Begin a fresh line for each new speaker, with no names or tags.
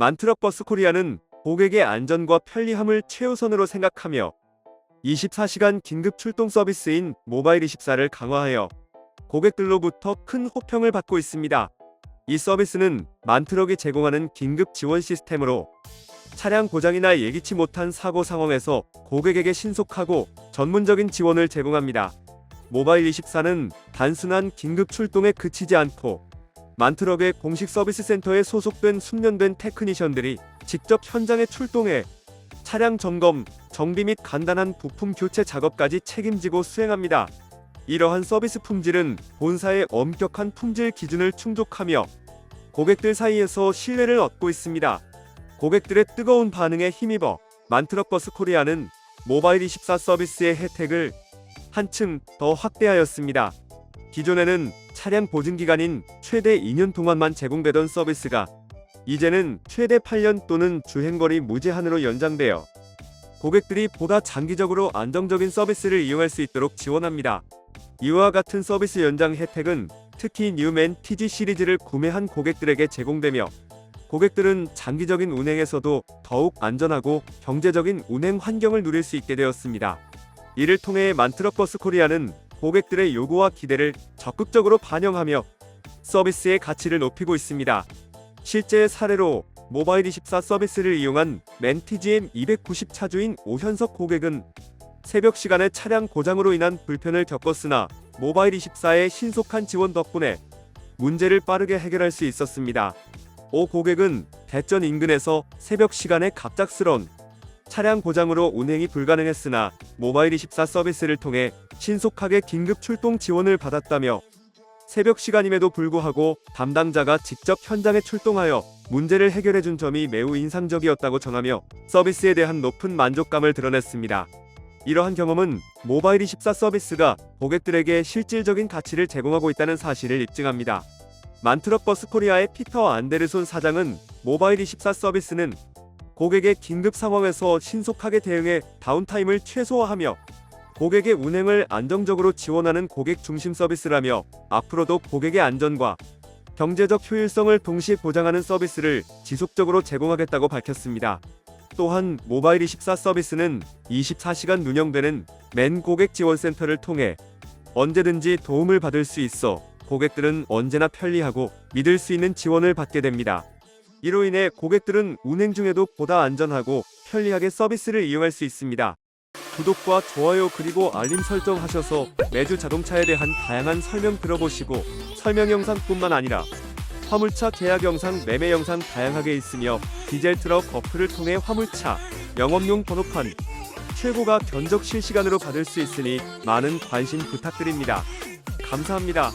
만트럭버스 코리아는 고객의 안전과 편리함을 최우선으로 생각하며 24시간 긴급 출동 서비스인 모바일 24를 강화하여 고객들로부터 큰 호평을 받고 있습니다. 이 서비스는 만트럭이 제공하는 긴급 지원 시스템으로 차량 고장이나 예기치 못한 사고 상황에서 고객에게 신속하고 전문적인 지원을 제공합니다. 모바일 24는 단순한 긴급 출동에 그치지 않고 만트럭의 공식 서비스 센터에 소속된 숙련된 테크니션들이 직접 현장에 출동해 차량 점검, 정비 및 간단한 부품 교체 작업까지 책임지고 수행합니다. 이러한 서비스 품질은 본사의 엄격한 품질 기준을 충족하며 고객들 사이에서 신뢰를 얻고 있습니다. 고객들의 뜨거운 반응에 힘입어 만트럭버스 코리아는 모바일 24 서비스의 혜택을 한층 더 확대하였습니다. 기존에는 차량 보증 기간인 최대 2년 동안만 제공되던 서비스가 이제는 최대 8년 또는 주행거리 무제한으로 연장되어 고객들이 보다 장기적으로 안정적인 서비스를 이용할 수 있도록 지원합니다. 이와 같은 서비스 연장 혜택은 특히 뉴맨 TG 시리즈를 구매한 고객들에게 제공되며 고객들은 장기적인 운행에서도 더욱 안전하고 경제적인 운행 환경을 누릴 수 있게 되었습니다. 이를 통해 만트럭버스 코리아는 고객들의 요구와 기대를 적극적으로 반영하며 서비스의 가치를 높이고 있습니다. 실제 사례로 모바일 24 서비스를 이용한 맨티지엠 290 차주인 오현석 고객은 새벽 시간에 차량 고장으로 인한 불편을 겪었으나 모바일 24의 신속한 지원 덕분에 문제를 빠르게 해결할 수 있었습니다. 오 고객은 대전 인근에서 새벽 시간에 갑작스런 차량 고장으로 운행이 불가능했으나 모바일 24 서비스를 통해 신속하게 긴급 출동 지원을 받았다며 새벽 시간임에도 불구하고 담당자가 직접 현장에 출동하여 문제를 해결해 준 점이 매우 인상적이었다고 전하며 서비스에 대한 높은 만족감을 드러냈습니다. 이러한 경험은 모바일 24 서비스가 고객들에게 실질적인 가치를 제공하고 있다는 사실을 입증합니다. 만트럭 버스 코리아의 피터 안데르손 사장은 모바일 24 서비스는 고객의 긴급 상황에서 신속하게 대응해 다운타임을 최소화하며 고객의 운행을 안정적으로 지원하는 고객 중심 서비스라며 앞으로도 고객의 안전과 경제적 효율성을 동시에 보장하는 서비스를 지속적으로 제공하겠다고 밝혔습니다. 또한 모바일 24 서비스는 24시간 운영되는 맨 고객 지원센터를 통해 언제든지 도움을 받을 수 있어 고객들은 언제나 편리하고 믿을 수 있는 지원을 받게 됩니다. 이로 인해 고객들은 운행 중에도 보다 안전하고 편리하게 서비스를 이용할 수 있습니다. 구독과 좋아요 그리고 알림 설정 하셔서 매주 자동차에 대한 다양한 설명 들어보시고 설명 영상뿐만 아니라 화물차 계약 영상, 매매 영상 다양하게 있으며 디젤 트럭 어플을 통해 화물차 영업용 번호판 최고가 견적 실시간으로 받을 수 있으니 많은 관심 부탁드립니다. 감사합니다.